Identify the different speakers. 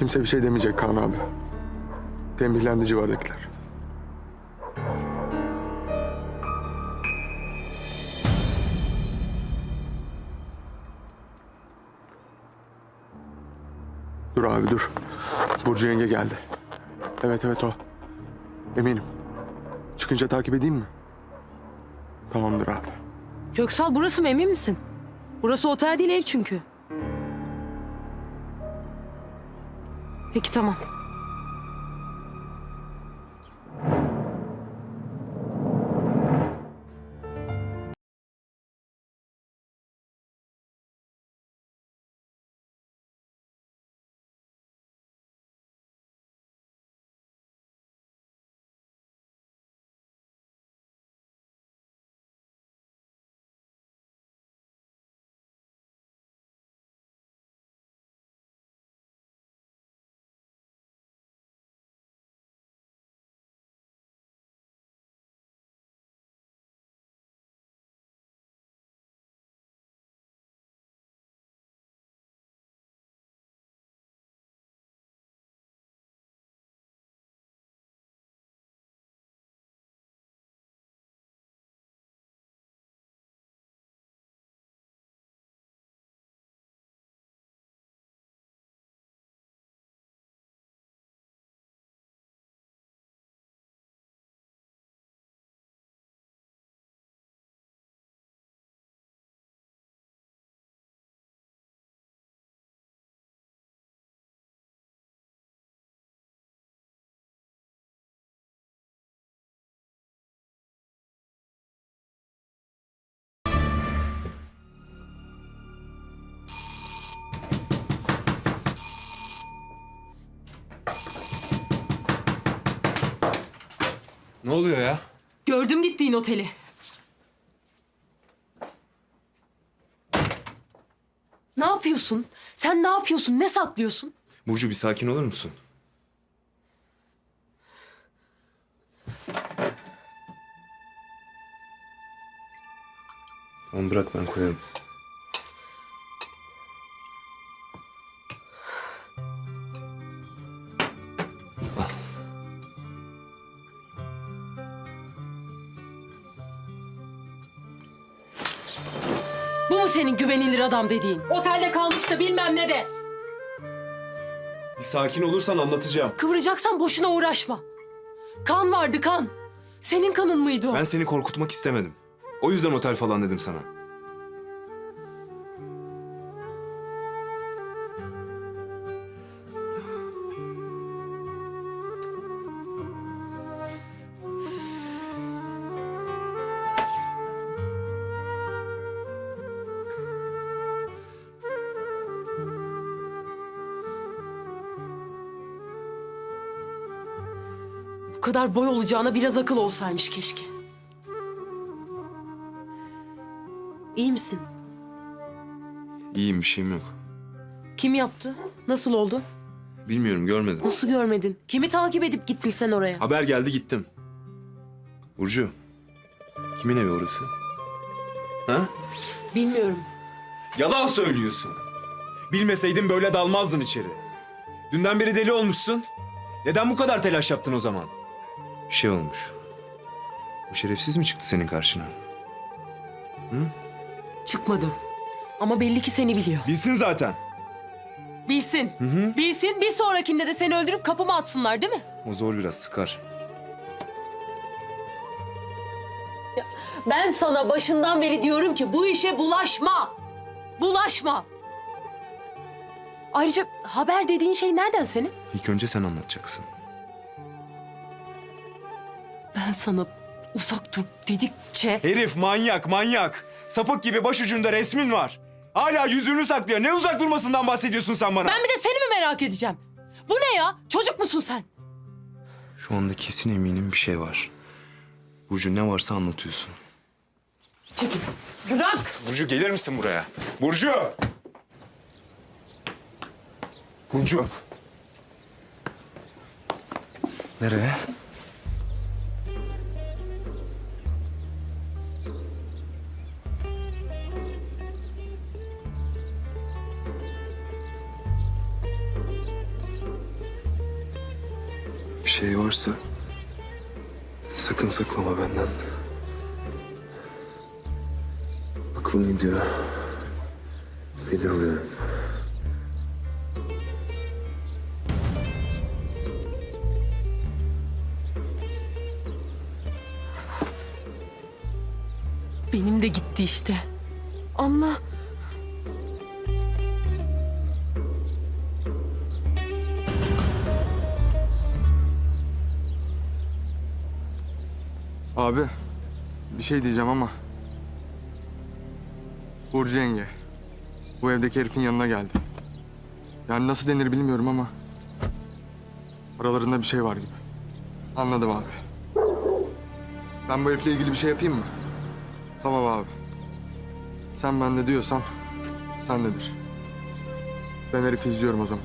Speaker 1: Kimse bir şey demeyecek Kaan abi. Tembihlendi civardakiler. Dur abi dur. Burcu yenge geldi. Evet evet o. Eminim. Çıkınca takip edeyim mi? Tamamdır abi.
Speaker 2: Köksal burası mı emin misin? Burası otel değil ev çünkü. Peki tamam.
Speaker 3: Ne oluyor ya?
Speaker 2: Gördüm gittiğin oteli. Ne yapıyorsun? Sen ne yapıyorsun? Ne saklıyorsun?
Speaker 3: Burcu bir sakin olur musun? Tamam bırak ben koyarım.
Speaker 2: Bu mu senin güvenilir adam dediğin? Otelde kalmış da bilmem ne de.
Speaker 3: Bir sakin olursan anlatacağım.
Speaker 2: Kıvıracaksan boşuna uğraşma. Kan vardı kan. Senin kanın mıydı o?
Speaker 3: Ben seni korkutmak istemedim. O yüzden otel falan dedim sana.
Speaker 2: Bu kadar boy olacağına biraz akıl olsaymış keşke. İyi misin?
Speaker 3: İyiyim bir şeyim yok.
Speaker 2: Kim yaptı? Nasıl oldu?
Speaker 3: Bilmiyorum görmedim.
Speaker 2: Nasıl görmedin? Kimi takip edip gittin sen oraya?
Speaker 3: Haber geldi gittim. Burcu. Kimin evi orası? Ha?
Speaker 2: Bilmiyorum.
Speaker 3: Yalan söylüyorsun. Bilmeseydin böyle dalmazdın içeri. Dünden beri deli olmuşsun. Neden bu kadar telaş yaptın o zaman? Bir şey olmuş. Bu şerefsiz mi çıktı senin karşına?
Speaker 2: Çıkmadı. Ama belli ki seni biliyor.
Speaker 3: Bilsin zaten.
Speaker 2: Bilsin. Bilsin. Bir sonrakinde de seni öldürüp kapıma atsınlar değil mi?
Speaker 3: O zor biraz sıkar.
Speaker 2: Ben sana başından beri diyorum ki bu işe bulaşma. Bulaşma. Ayrıca haber dediğin şey nereden senin?
Speaker 3: İlk önce sen anlatacaksın.
Speaker 2: Ben sana uzak dur dedikçe...
Speaker 3: Herif manyak manyak. Sapık gibi başucunda resmin var. Hala yüzünü saklıyor. Ne uzak durmasından bahsediyorsun sen bana?
Speaker 2: Ben bir de seni mi merak edeceğim? Bu ne ya? Çocuk musun sen?
Speaker 3: Şu anda kesin eminim bir şey var. Burcu ne varsa anlatıyorsun.
Speaker 2: Çekil. Bırak.
Speaker 3: Burcu gelir misin buraya? Burcu! Burcu! Nereye? Şey varsa sakın saklama benden. Aklım gidiyor. Deli oluyorum.
Speaker 2: Benim de gitti işte. Anla.
Speaker 1: Abi bir şey diyeceğim ama. Burcu yenge. Bu evdeki herifin yanına geldi. Yani nasıl denir bilmiyorum ama. Aralarında bir şey var gibi. Anladım abi. Ben bu herifle ilgili bir şey yapayım mı? Tamam abi. Sen bende diyorsan sendedir. Ben herifi izliyorum o zaman.